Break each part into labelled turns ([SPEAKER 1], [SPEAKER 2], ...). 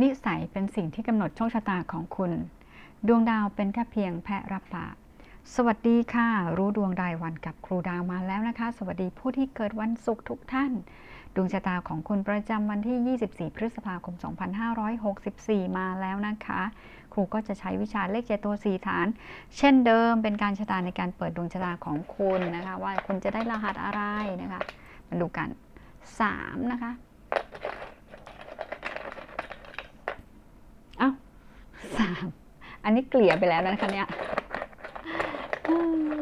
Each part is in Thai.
[SPEAKER 1] นิสัยเป็นสิ่งที่กำหนดโชคชะตาของคุณ ดวงดาวเป็นแค่เพียงแพะรับปากสวัสดีค่ะ รู้ดวงรายวันกับครูดาวมาแล้วนะคะ สวัสดีผู้ที่เกิดวันศุกร์ทุกท่าน ดวงชะตาของคุณประจำวันที่ 24 พฤษภาคม 2564 มาแล้วนะคะ ครูก็จะใช้วิชาเลขเจตัวสีฐาน เช่นเดิมเป็นการชะตาในการเปิดดวงชะตาของคุณนะคะ ว่าคุณจะได้รหัสอะไรนะคะมาดูกัน 3 นะคะ เอ้าสามอันนี้เกลี่ยไปแล้วนะคะเนี่ย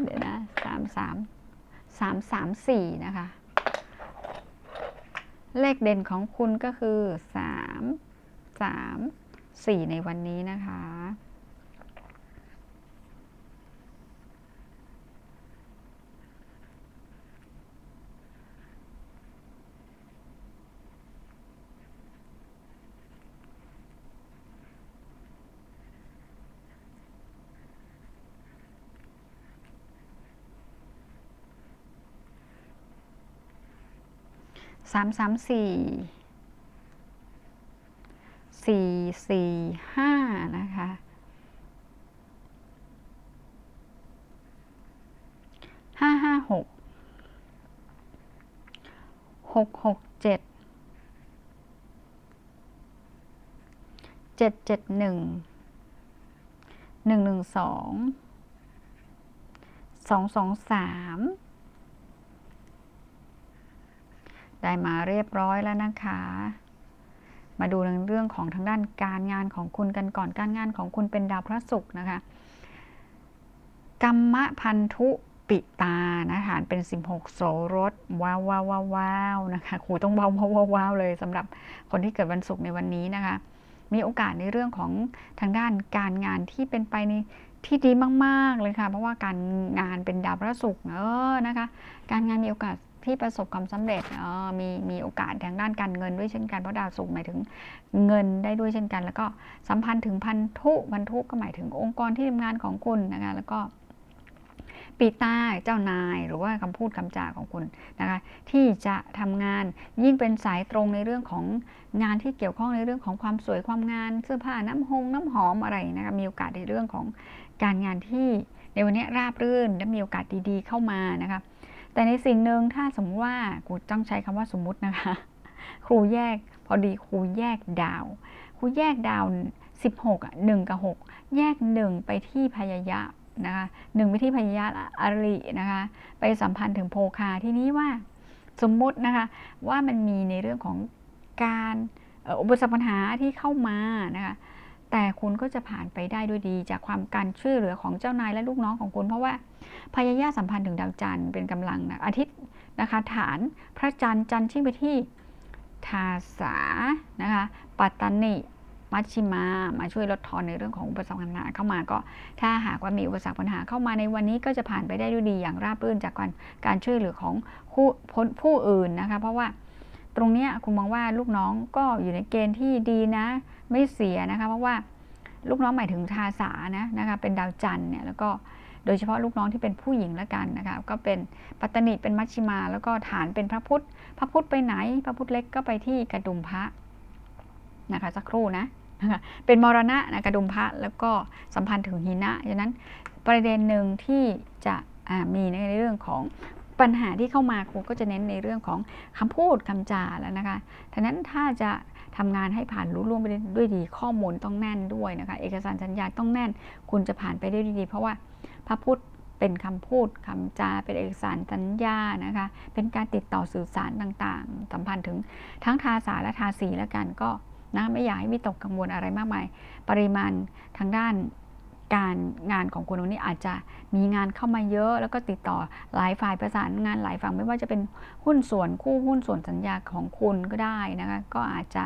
[SPEAKER 1] เดี๋ยวนะสามสามสามสามสี่นะคะ เลขเด่นของคุณก็คือสามสามสี่ในวันนี้นะคะ สามสามสี่สี่สี่ห้านะคะห้าห้าหกหกหกเจ็ดเจ็ดเจ็ดหนึ่งหนึ่งหนึ่งสองสองสองสาม ได้มาเรียบร้อยแล้วนะคะ มาดูในเรื่องของทางด้านการงานของคุณกันก่อนการงานของคุณเป็นดาวพระศุกร์นะคะกัมมะพันธุปิตานะคะเป็น 16 โสรสว้าวว้าวว้าวนะคะครูต้องว้าวว้าวว้าวเลยสำหรับคนที่เกิดวันศุกร์ในวันนี้นะคะ มีโอกาสในเรื่องของทางด้านการงานที่เป็นไปในที่ดีมาก ๆ เลยค่ะ เพราะว่าการงานเป็นดาวพระศุกร์เออนะคะ การงานมีโอกาส ที่ประสบความสำเร็จมีมีโอกาสทางด้านการเงินด้วยเช่นกันเพราะดาวศุกร์หมายถึงเงินได้ด้วยเช่นกัน แล้วก็สัมพันธ์ถึงพันธุพันธุก็หมายถึงองค์กรที่ทำงานของคุณนะคะแล้วก็ปีใต้เจ้านาย หรือว่าคำพูดคำจาของคุณนะคะที่จะทำงานยิ่งเป็นสายตรงในเรื่องของงานที่เกี่ยวข้องในเรื่องของความสวยความงานเสื้อผ้าน้ำหงน้ำหอมอะไรนะคะมีโอกาสในเรื่องของการงานที่ในวันนี้ราบรื่นและมีโอกาสดีๆเข้ามานะคะ แต่ในสิ่งหนึ่งถ้าสมมติว่าครูต้องใช้คำว่าสมมุตินะคะ ครูแยกพอดีครูแยกดาว ครูแยกดาว 16อะ1กับ 6 แยก 1 ไปที่พยายะนะคะหนึ่งไปที่พยายะอรินะคะ ไปสัมพันธ์ถึงโพคาที่นี้ว่าสมมตินะคะว่ามันมีในเรื่องของการอุปสรรคปัญหาที่เข้ามานะคะแต่คุณก็จะผ่านไปได้ด้วยดีจากความการช่วยเหลือของเจ้านายและลูกน้องของคุณ เพราะว่า พยายาสัมพันธ์ถึงดาวจันทร์เป็นกำลังนะอาทิตย์นะคะฐานพระจันทร์จันทร์ชิ่งไปที่ทาสานะคะปัตตานิมัชชิมา มาช่วยลดทอนในเรื่องของอุปสรรคปัญหาเข้ามาก็ ถ้าหากว่ามีอุปสรรคปัญหาเข้ามาในวันนี้ก็จะผ่านไปได้ด้วยดีอย่างราบรื่นจากการการช่วยเหลือของผู้ผู้อื่นนะคะ เพราะว่าตรงนี้คุณมองว่าลูกน้องก็อยู่ในเกณฑ์ที่ดีนะ ไม่เสียนะคะ เพราะว่าลูกน้องหมายถึงทาสานะนะคะเป็นดาวจันทร์เนี่ยแล้วก็ โดยเฉพาะลูกน้องที่เป็นผู้หญิงแล้วกันนะคะก็เป็นปัตตนิเป็นมัชชิมา แล้วก็ฐานเป็นพระพุทธ พระพุทธไปไหน พระพุทธเล็กก็ไปที่กระดุมพระนะคะสักครู่นะเป็นมรณะนะกระดุมพระแล้วก็สัมพันธ์ถึงหินะฉะนั้นประเด็นหนึ่งที่จะมีในเรื่องของปัญหาที่เข้ามาครูก็จะเน้นในเรื่องของคำพูดคำจาแล้วนะคะทั้นั้นถ้าจะทำงานให้ผ่านรู้ล่วงไปด้วยดีข้อมูลต้องแน่นด้วยนะคะ เอกสารสัญญาต้องแน่น คุณจะผ่านไปได้ดีเพราะว่า พระพุทธเป็นคำพูดคำจาเป็นเอกสารสัญญานะคะ เป็นการติดต่อสื่อสารต่างๆ สัมพันธ์ถึงทั้งทาสาและทาสีแล้วกันก็นะไม่อยากให้วิตกกังวลอะไรมากมาย ปริมาณทางด้านการงานของคุณนนี้อาจจะมีงานเข้ามาเยอะแล้วก็ติดต่อหลายฝ่ายประสานงานหลายฝั่งไม่ว่าจะเป็นหุ้นส่วนคู่หุ้นส่วนสัญญาของคุณก็ได้นะคะก็อาจจะ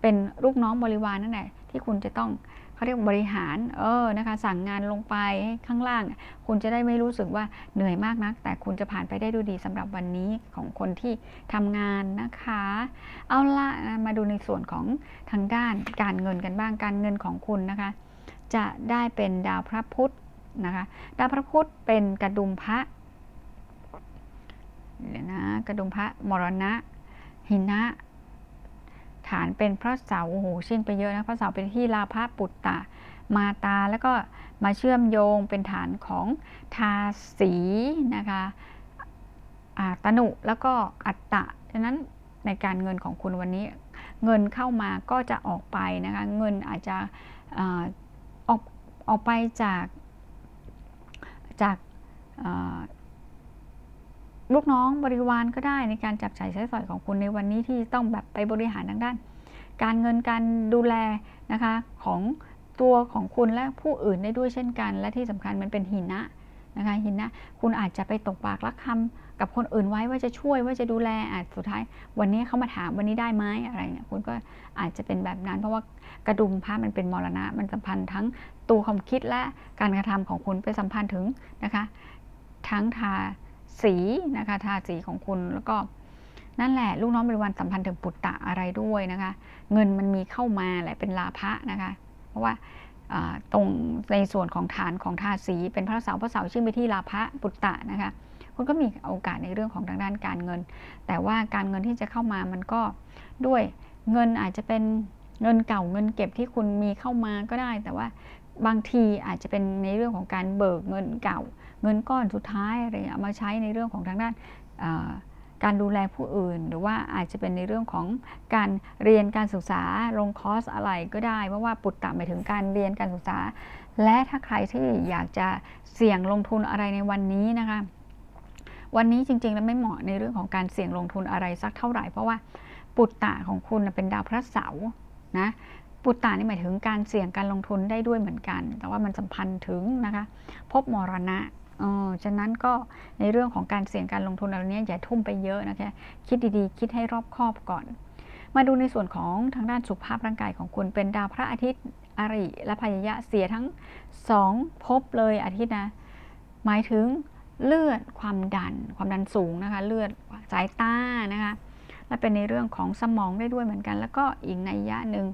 [SPEAKER 1] เป็นลูกน้องบริวารนั่นแหละที่คุณจะต้อง เขาเรียกบริหาร เออนะคะ สั่งงานลงไปให้ข้างล่าง คุณจะได้ไม่รู้สึกว่าเหนื่อยมากนัก แต่คุณจะผ่านไปได้ดูดีสำหรับวันนี้ของคนที่ทำงานนะคะ เอาละมาดูในส่วนของทางด้านการเงินกันบ้างการเงินของคุณนะคะ จะได้เป็นดาวพระพุธนะคะ ดาวพระพุธเป็นกระดุมพระเดี๋ยวนะกระดุมพระมรณะหินะ ฐานเป็นพระเสาโอ้โหชิ่งไปเยอะนะพระเสาเป็นที่ลาภปุตตะ มาตาแล้วก็มาเชื่อมโยงเป็นฐานของทาสีนะคะอาตนุแล้วก็อัตตะฉะนั้นในการเงินของคุณวันนี้ เงินเข้ามาก็จะออกไปนะคะเงินอาจจะออกออกไปจากจากา ลูกน้องบริวารก็ได้ในการจับจ่ายใช้สอยของคุณในวันนี้ที่ต้องแบบไปบริหารทางด้าน การเงินการดูแลนะคะของตัวของคุณและผู้อื่นได้ด้วยเช่นกัน และที่สำคัญมันเป็นหินะนะคะหินะคุณอาจจะไปตกปากรักคำกับคนอื่นไว้ว่าจะช่วยว่าจะดูแลอาจสุดท้าย วันนี้เขามาถามวันนี้ได้ไหมอะไรเนี่ยคุณก็อาจจะเป็นแบบนั้น เพราะว่ากระดุมพระมันเป็นมรณะ มันสัมพันธ์ทั้งตัวความคิดและการกระทำของคุณไปสัมพันธ์ถึงนะคะ ทั้งทา สีนะคะทาสีของคุณแล้วก็นั่นแหละลูกน้องบริวารสัมพันธ์ถึงปุตตะอะไรด้วยนะคะ เงินมันมีเข้ามาแหละเป็นลาภะนะคะ เพราะว่าตรงในส่วนของฐานของทาสีเป็นพระเสาร์พระเสาร์ชื่อไปที่ลาภะปุตตะนะคะคุณก็มีโอกาสในเรื่องของทางด้านการเงิน แต่ว่าการเงินที่จะเข้ามามันก็ด้วยเงินอาจจะเป็นเงินเก่าเงินเก็บที่คุณมีเข้ามาก็ได้ แต่ว่า บางทีอาจจะเป็นในเรื่องของการเบิกเงินเก่า เงินก้อนสุดท้ายอะไรเอามาใช้ในเรื่องของทางด้านการดูแลผู้อื่น หรือว่าอาจจะเป็นในเรื่องของการเรียนการศึกษาลงคอร์สอะไรก็ได้ เพราะว่าปุตตะหมายถึงการเรียนการศึกษา และถ้าใครที่อยากจะเสี่ยงลงทุนอะไรในวันนี้นะคะวันนี้จริงๆแล้วไม่เหมาะในเรื่องของการเสี่ยงลงทุนอะไรสักเท่าไหร่ เพราะว่าปุตตะของคุณเป็นดาวพระเสาร์นะ ปุตตะนี่หมายถึงการเสี่ยงการลงทุนได้ด้วยเหมือนกัน แต่ว่ามันสัมพันธ์ถึงนะคะ พบมรณะเออฉะนั้นก็ในเรื่องของการเสี่ยงการลงทุนอะไรเนี้ยอย่าทุ่มไปเยอะนะคะ คิดดีๆ คิดให้รอบคอบก่อน มาดูในส่วนของทางด้านสุขภาพร่างกายของคุณเป็นดาวพระอาทิตย์อริและพยายะเสียทั้งสองภพเลยอาทิตย์นะ หมายถึงเลือดความดัน ความดันสูงนะคะ เลือดสายตานะคะ และเป็นในเรื่องของสมองได้ด้วยเหมือนกัน แล้วก็อีกในยะหนึ่ง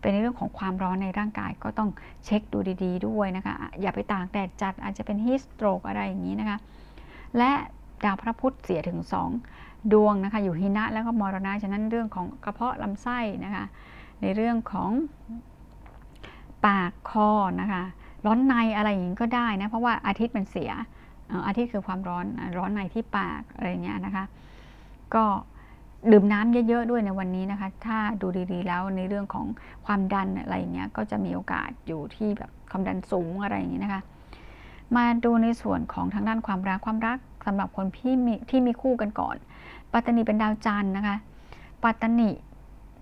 [SPEAKER 1] เป็นในเรื่องของความร้อนในร่างกายก็ต้องเช็คดูดีๆ ด้วยนะคะ อย่าไปตากแดดจัดอาจจะเป็นฮีสโตรกอะไรอย่างนี้นะคะ และดาวพระพุธเสียถึง 2 ดวงนะคะอยู่หินะแล้วก็มรณะฉะนั้นเรื่องของกระเพาะลำไส้นะคะในเรื่องของปากคอนะคะร้อนในอะไรอย่างนี้ก็ได้นะเพราะว่าอาทิตย์มันเสียอาทิตย์คือความร้อนร้อนในที่ปากอะไรเงี้ยนะคะ ก็ ดื่มน้ำเยอะๆด้วยในวันนี้นะคะ ถ้าดูดีๆแล้วในเรื่องของความดันอะไรอย่างเงี้ยก็จะมีโอกาสอยู่ที่แบบความดันสูงอะไรอย่างนี้นะคะ มาดูในส่วนของทางด้านความรักความรักสำหรับคนที่มีที่มีคู่กันก่อน ปัตตานีเป็นดาวจันทร์นะคะ ปัตตานี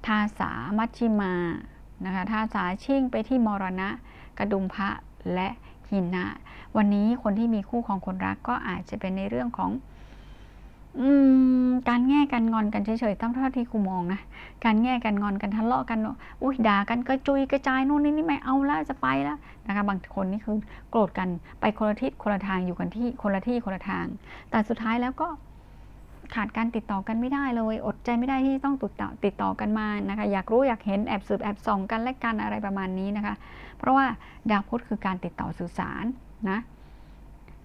[SPEAKER 1] ทาสามัชชิมานะคะทาสาชิ่งไปที่มรณะ กระดุมพระและหินะ วันนี้คนที่มีคู่ของคนรักก็อาจจะเป็นในเรื่องของ การแง่กันงอนกันเฉยๆตั้งเท่าที่ครูมองนะ การแง่กันงอนกันทะเลาะกันอุ้ยด่ากันกระจุยกระจายโน่นนี่นี่ไม่เอาแล้วจะไปแล้วนะคะ บางคนนี่คือโกรธกันไปคนละทิศคนละทางอยู่กันที่คนละที่คนละทาง แต่สุดท้ายแล้วก็ขาดการติดต่อกันไม่ได้เลย อดใจไม่ได้ที่ต้องติดต่อติดต่อกันมานะคะ อยากรู้อยากเห็นแอบสืบแอบส่องกันและกันอะไรประมาณนี้นะคะ เพราะว่าดาวพุธคือการติดต่อสื่อสารนะ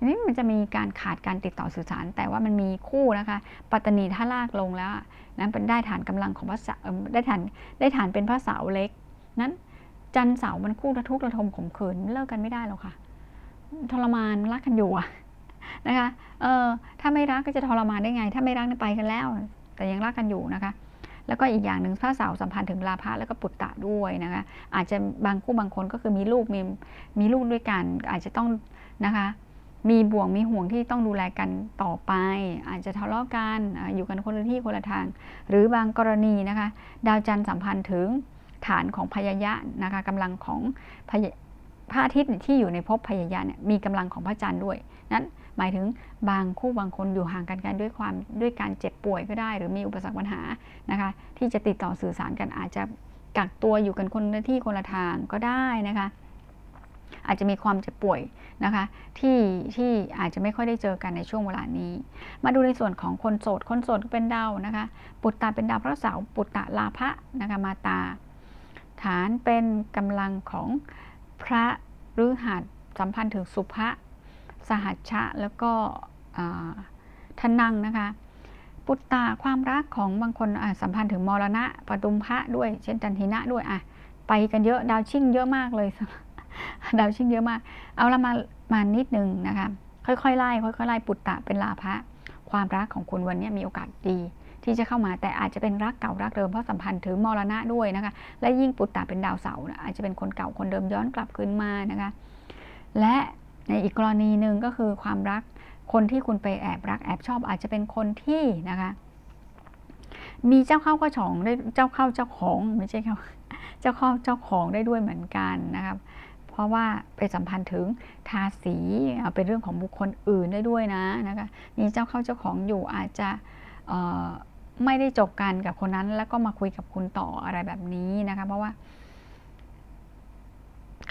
[SPEAKER 1] นี่มันจะมีการขาดการติดต่อสื่อสาร แต่ว่ามันมีคู่นะคะ ปัตตานีถ้าลากลงแล้วนั้นเป็นได้ฐานกำลังของภาษาได้ฐานได้ฐานเป็นภาษาเล็ก นั้น จันเสามันคู่ระทุกระทมขมขืนเลิกกันไม่ได้หรอกค่ะ ทรมานรักกันอยู่อะนะคะ เออถ้าไม่รักก็จะทรมานได้ไง ถ้าไม่รักไปกันแล้ว แต่ยังรักกันอยู่นะคะแล้วก็อีกอย่างหนึ่งพระเสาสัมพันธ์ถึงลาภะแล้วก็ปุตตะด้วยนะคะอาจจะบางคู่บางคนก็คือมีลูกมีมีลูกด้วยกันอาจจะต้องนะคะ มีบ่วงมีห่วงที่ต้องดูแลกันต่อไป อาจจะทะเลาะกันอยู่กันคนละที่คนละทาง หรือบางกรณีนะคะ ดาวจันทร์สัมพันธ์ถึงฐานของพยายะนะคะกำลังของพระอาทิตย์ที่อยู่ในภพพยายะเนี่ยมีกำลังของพระจันทร์ด้วย นั้นหมายถึงบางคู่บางคนอยู่ห่างกันกันด้วยความด้วยการเจ็บป่วยก็ได้ หรือมีอุปสรรคปัญหานะคะ ที่จะติดต่อสื่อสารกันอาจจะกักตัวอยู่กันคนละที่คนละทางก็ได้นะคะ อาจจะมีความเจ็บป่วยนะคะที่ที่อาจจะไม่ค่อยได้เจอกันในช่วงเวลานี้ มาดูในส่วนของคนโสด คนโสดก็เป็นดาวนะคะปุตตะเป็นดาวพระเสาร์ปุตตะลาภะนะคะมาตา ฐานเป็นกำลังของพระฤหัสสัมพันธ์ถึงสุภะสหัชชะแล้วก็ทนังนะคะปุตตะความรักของบางคนอะสัมพันธ์ถึงมรณะปตุมพระด้วย เช่นจันทินะด้วยอะไปกันเยอะดาวชิ่งเยอะมากเลย ดาวชิงเยอะมาก เอาละมามานิดนึงนะคะ ค่อยๆไล่ค่อยๆไล่ปุตตะเป็นลาภะความรักของคุณวันนี้มีโอกาสดี ที่จะเข้ามาแต่อาจจะเป็นรักเก่ารักเดิมเพราะสัมพันธ์ถึงมรณะด้วยนะคะ และยิ่งปุตตะเป็นดาวเสาร์อาจจะเป็นคนเก่าคนเดิมย้อนกลับคืนมานะคะ และในอีกกรณีหนึ่งก็คือความรักคนที่คุณไปแอบรักแอบชอบอาจจะเป็นคนที่นะคะ มีเจ้าเข้าเจ้าของได้เจ้าเข้าเจ้าของไม่ใช่เขาเจ้าเข้าเจ้าของได้ด้วยเหมือนกันนะครับ เพราะว่าไปสัมพันธ์ถึงทาสีเป็นเรื่องของบุคคลอื่นได้ด้วยนะนะคะมีเจ้าเข้าเจ้าของอยู่อาจจะไม่ได้จบกันกับคนนั้น แล้วก็มาคุยกับคุณต่ออะไรแบบนี้นะคะเพราะว่า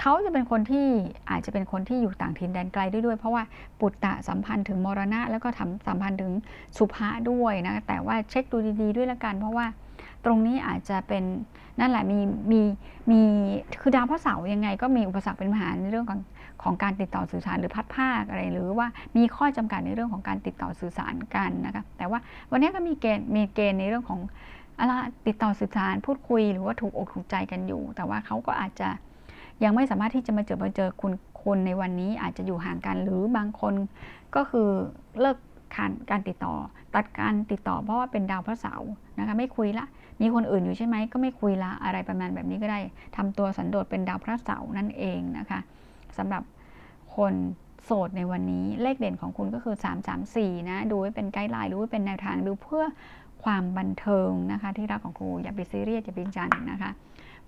[SPEAKER 1] เขาจะเป็นคนที่อาจจะเป็นคนที่อยู่ต่างถิ่นแดนไกลด้วยด้วย เพราะว่าปุตตะสัมพันธ์ถึงมรณะ แล้วก็ทำสัมพันธ์ถึงสุภะด้วยนะแต่ว่าเช็คดูดี ๆ ด้วยละกัน เพราะว่า ตรงนี้อาจจะเป็นนั่นแหละมีมีมีคือดาวพระเสาร์ยังไง ก็มีอุปสรรคเป็นมหาในเรื่องของของการติดต่อสื่อสารหรือพัดภาคอะไร หรือว่ามีข้อจำกัดในเรื่องของการติดต่อสื่อสารกันนะคะแต่ว่าวันนี้ก็มีเกณฑ์มีเกณฑ์ในเรื่องของอะไรติดต่อสื่อสารพูดคุยหรือว่าถูกอกถูกใจกันอยู่ แต่ว่าเขาก็อาจจะยังไม่สามารถที่จะมาเจอมาเจอคุณคนในวันนี้อาจจะอยู่ห่างกัน หรือบางคนก็คือเลิก การการติดต่อ ตัดการติดต่อเพราะว่าเป็นดาวพระเสาร์นะคะไม่คุยละ มีคนอื่นอยู่ใช่ไหมก็ไม่คุยละอะไรประมาณแบบนี้ก็ได้ทำตัวสันโดษเป็นดาวพระเสาร์นั่นเองนะคะสำหรับคนโสดในวันนี้เลขเด่นของคุณก็คือ 3 3 4 นะ ดูไว้เป็นไกด์ไลน์ดูไว้เป็นแนวทางดูเพื่อความบันเทิงนะคะ ที่รักของครูอย่าไปซีเรียสอย่าไปจันนะคะ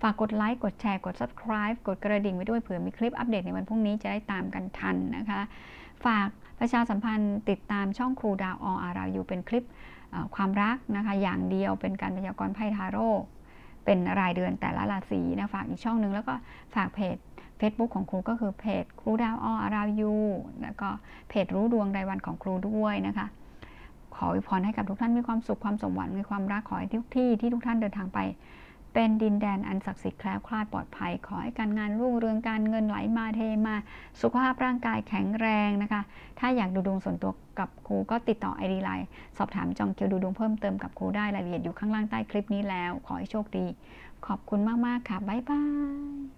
[SPEAKER 1] ฝากกดไลค์กดแชร์กด subscribe กดกระดิ่งไว้ด้วยเผื่อมีคลิปอัปเดตในวันพรุ่งนี้จะได้ตามกันทันนะคะ ฝาก ประชาสัมพันธ์ติดตามช่องครูดาวออารายูเป็นคลิปความรักนะคะ อย่างเดียวเป็นการพยากรณ์ไพ่ทาโร่เป็นรายเดือนแต่ละราศีนะฝากอีกช่องหนึ่งแล้วก็ฝากเพจ Facebook ของครูก็คือเพจครูดาวออารายูแล้วก็เพจรู้ดวงรายวันของครูด้วยนะคะ ขออวยพรให้กับทุกท่านมีความสุขความสมหวังมีความรักขอให้ทุกที่ที่ทุกท่านเดินทางไป เป็นดินแดนอันศักดิ์สิทธิ์แคล้วคลาดปลอดภัย ขอให้การงานรุ่งเรืองการเงินไหลมาเทมา สุขภาพร่างกายแข็งแรงนะคะ ถ้าอยากดูดวงส่วนตัวกับครูก็ติดต่อไอดีไลน์สอบถามจองคิวดูดวงเพิ่มเติมกับครูได้รายละเอียดอยู่ข้างล่างใต้คลิปนี้แล้ว ขอให้โชคดี ขอบคุณมาก ๆ ค่ะบ๊ายบาย